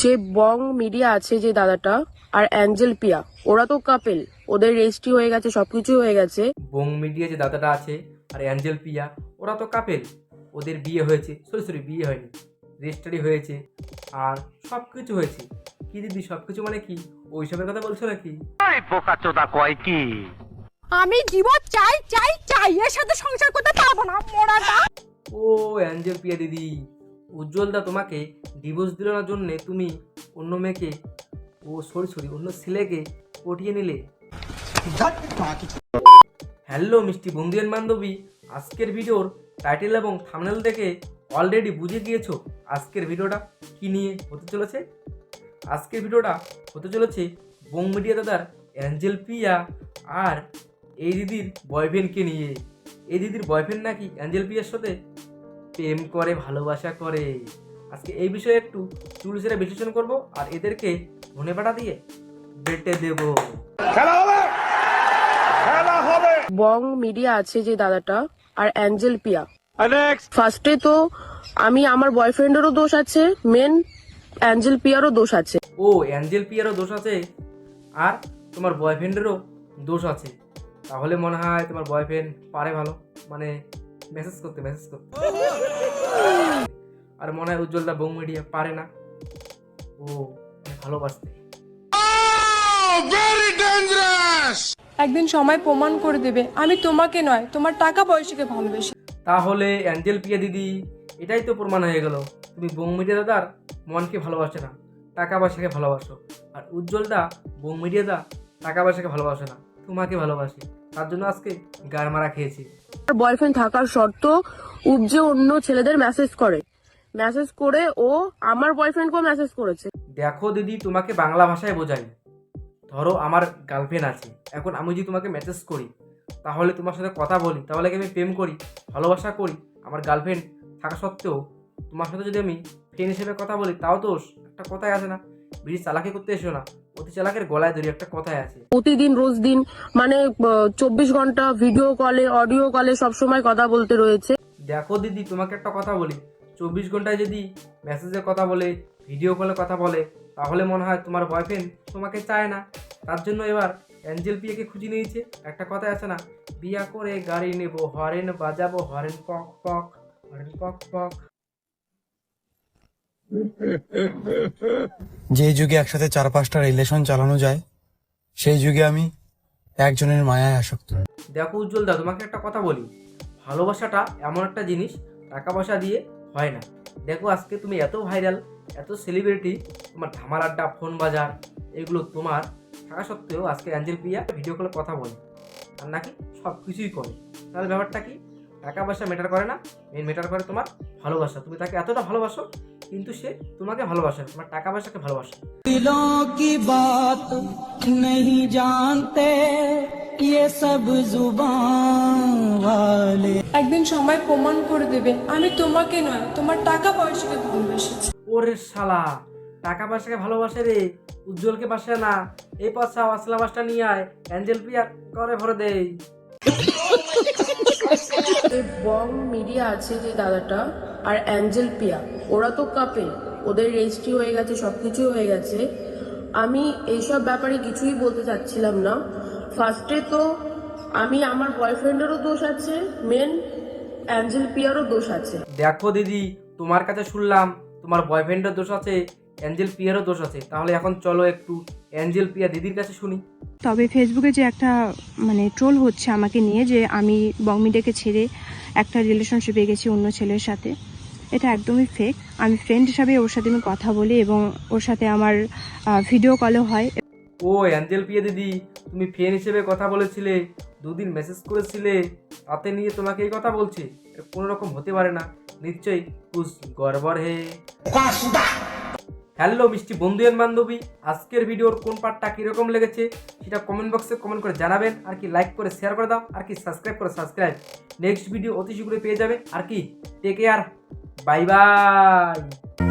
যে বং মিডিয়া আছে যে দাদাটা আর অ্যাঞ্জেল পিয়া ওরা তো কাপেল ওদের রেজিস্ট্রি হয়ে গেছে সবকিছু হয়ে গেছে। বং মিডিয়া যে দাদাটা আছে আর অ্যাঞ্জেল পিয়া ওরা তো কাপেল ওদের বিয়ে হয়েছে সরি সরি বিয়ে হয়নি রেজিস্ট্রি হয়েছে আর সব কিছু হয়েছে। কি দিদি সব কিছু মানে কি? ওইসবের কথা বলছো নাকি? আমি ডিভোর্স চাই চাই চাই এর সাথে সংসার করতে পারব না মোড়াটা ও অ্যাঞ্জেল পিয়া দিদি। উজ্জ্বল দা তোমাকে ডিভোর্স দিল না জন্যে তুমি অন্য মেয়েকে ও সরি সরি অন্য ছেলেকে পটিয়ে নিলে? হ্যালো মিষ্টি বন্ধুয়ান বান্ধবী, আজকের ভিডিওর টাইটেল এবং থামনেল দেখে অলরেডি বুঝে গিয়েছো আজকের ভিডিওটা কি নিয়ে হতে চলেছে? আজকের ভিডিওটা হতে চলেছে বং মিডিয়া দাদার অ্যাঞ্জেল পিয়া আর এই দিদির বয়ফ্রেন্ডকে নিয়ে। এই দিদির বয়ফ্রেন্ড নাকি অ্যাঞ্জেল পিয়ার সাথে প্রেম করে ভালোবাসা করে। আজকে এই বিষয়ে একটু চুল সেরে বিশ্লেষণ করব আর এদেরকে ধনে পাটা দিয়ে বেটে দেবো। বং মিডিয়া আছে যে দাদাটা আর অ্যাঞ্জেল পিয়া। ফার্স্টে তো আমি আমার বয়ফ্রেন্ডেরও দোষ আছে মেন অ্যাঞ্জেল পিয়ারও দোষ আছে। ও অ্যাঞ্জেল পিয়ারও দোষ আছে আর তোমার বয়ফ্রেন্ডেরও দোষ আছে। তাহলে মনে হয় তোমার বয়ফ্রেন্ড পারে ভালো মানে মেসেজ করতে মেসেজ করতে। আর মনে হয় উজ্জ্বলদা বং মিডিয়া পারে না। ও ভালোবাসতে। একদিন সময় প্রমাণ করে দেবে। আমি তোমাকে নয় তোমার টাকা পয়সাকে ভালোবেসে। তাহলে অ্যাঞ্জেল পিয়া দিদি এটাই তো প্রমাণ হয়ে গেল। তুমি বং মিডিয়া দাদার মনকে ভালোবাসে না টাকা পয়সাকে ভালোবাসো। আর উজ্জ্বল দা বং মিডিয়া দা টাকা পয়সাকে ভালোবাসে না তোমাকে ভালোবাসে। তার জন্য আজকে গার মারা খেয়েছি। বয়ফ্রেন্ড থাকার সত্ত্বেও উপজে অন্য ছেলেদের মেসেজ করে। মেসেজ করে ও আমার বয়ফ্রেন্ডকেও মেসেজ করেছে। দেখো দিদি তোমাকে বাংলা ভাষায় বোঝাই। ধরো আমার গার্লফ্রেন্ড আছে। এখন আমি যদি তোমাকে মেসেজ করি তাহলে তোমার সাথে কথা বলি তাহলে কি আমি প্রেম করি ভালোবাসা করি? আমার গার্লফ্রেন্ড থাকা সত্ত্বেও তোমার সাথে যদি আমি ফ্রেন্ড হিসেবে কথা বলি তাও তো একটা কথাই আছে না। বেশি চালাকি করতে এসো না। অতি চালাকের গলায় ধরি একটা কথাই আছে। প্রতিদিন রোজ দিন মানে চব্বিশ ঘণ্টা ভিডিও কলে অডিও কলে সবসময় কথা বলতে রয়েছে। দেখো দিদি তোমাকে একটা কথা বলি। চব্বিশ ঘন্টায় যদি মেসেজে কথা বলে ভিডিও কলে কথা বলে তাহলে মনে হয় তোমার বয়ফ্রেন্ড তোমাকে চায় না। তার জন্য এবার অ্যাঞ্জেল পিয়াকে খুঁজে নিয়েছে। একটা কথা আছে না বিয়া করে গাড়ি নেব হরেন বাজাবো হরেন পক পক হরেন পক পক যে যুগে একসাথে চার পাঁচটা রিলেশন চালানো যায়, সেই যুগে আমি একজনের মায়ায় আসক্ত। দেখো উজ্জ্বল দা তোমাকে একটা কথা বলি। ভালোবাসাটা এমন একটা জিনিস টাকা পয়সা দিয়ে হয় না। দেখো আজকে তুমি এত ভাইরাল এত সেলিব্রিটি তোমার ধামার আড্ডা, ফোন বাজার, এগুলো তোমার থাকা সত্ত্বেও আজকে অ্যাঞ্জেল পিয়া ভিডিও কলে কথা বলে। আর নাকি সব কিছুই করে। তাহলে ব্যাপারটা কি? টাকা পয়সা মেটার করে না মেন মেটার করে তোমার ভালোবাসা। তুমি তাকে এতটা ভালোবাসো কিন্তু সে তোমাকে ভালোবাসে না, তোমার টাকা পয়সাকে ভালোবাসে दिलों की बात नहीं जानते ये सब जुबान वाले একদিন সময় প্রমাণ করে দেবে আমি তোমাকে নয় তোমার টাকা পয়সাকে ভালোবেসেছি ওরে শালা টাকা পয়সাকে ভালোবাসে রে উজ্জ্বলকে বাসে না এই পয়সা আসলা বাসটা নিয়ে আয় অ্যাঞ্জেল পিয়ার করে ভরে দেই যে বং মিডিয়া আছে যে দাদাটা আর অ্যাঞ্জেল পিয়া ওরা তো কাপে ওদের রেজিস্ট্রি হয়ে গেছে সব কিছুই হয়ে গেছে। আমি এইসব ব্যাপারে কিছুই বলতে চাচ্ছিলাম না। ফার্স্টে তো আমি আমার বয়ফ্রেন্ডেরও দোষ আছে মেন অ্যাঞ্জেল পিয়ারও দোষ আছে। দেখো দিদি তোমার কাছে শুনলাম তোমার বয়ফ্রেন্ডের দোষ আছে অ্যাঞ্জেল পিয়ারও দোষ আছে। তাহলে এখন চলো একটু অ্যাঞ্জেল পিয়া দিদির কাছে শুনি। তবে ফেসবুকে যে একটা মানে ট্রোল হচ্ছে আমাকে নিয়ে যে আমি বংমিডিয়াকে ছেড়ে একটা রিলেশনশিপে গেছি অন্য ছেলের সাথে। এটা একদমই ফেক আমি ফ্রেন্ড হিসাবে ওর সাথে আমি কথা বলি এবং ওর সাথে আমার ভিডিও কলও হয়। ও অ্যাঞ্জেল পিয়া দিদি, তুমি ফ্রেন্ড হিসেবে কথা বলেছিলে, দুদিন মেসেজ করেছিলে, তাতে নিয়ে তোমাকে এই কথা বলছে। কোনো রকম হতে পারে না। নিশ্চয়ই কুছ গড়বড় হে। হ্যালো মিষ্টি বন্ধু এন বান্ধবী, আজকের ভিডিওর কোন পার্টটা কীরকম লেগেছে সেটা কমেন্ট বক্সে কমেন্ট করে জানাবেন। আর কি লাইক করে শেয়ার করে দাও, আর কি সাবস্ক্রাইব করে সাবস্ক্রাইব নেক্সট ভিডিও অতি শীঘ্রই পেয়ে যাবে। আর কি টেক কেয়ার Bye bye.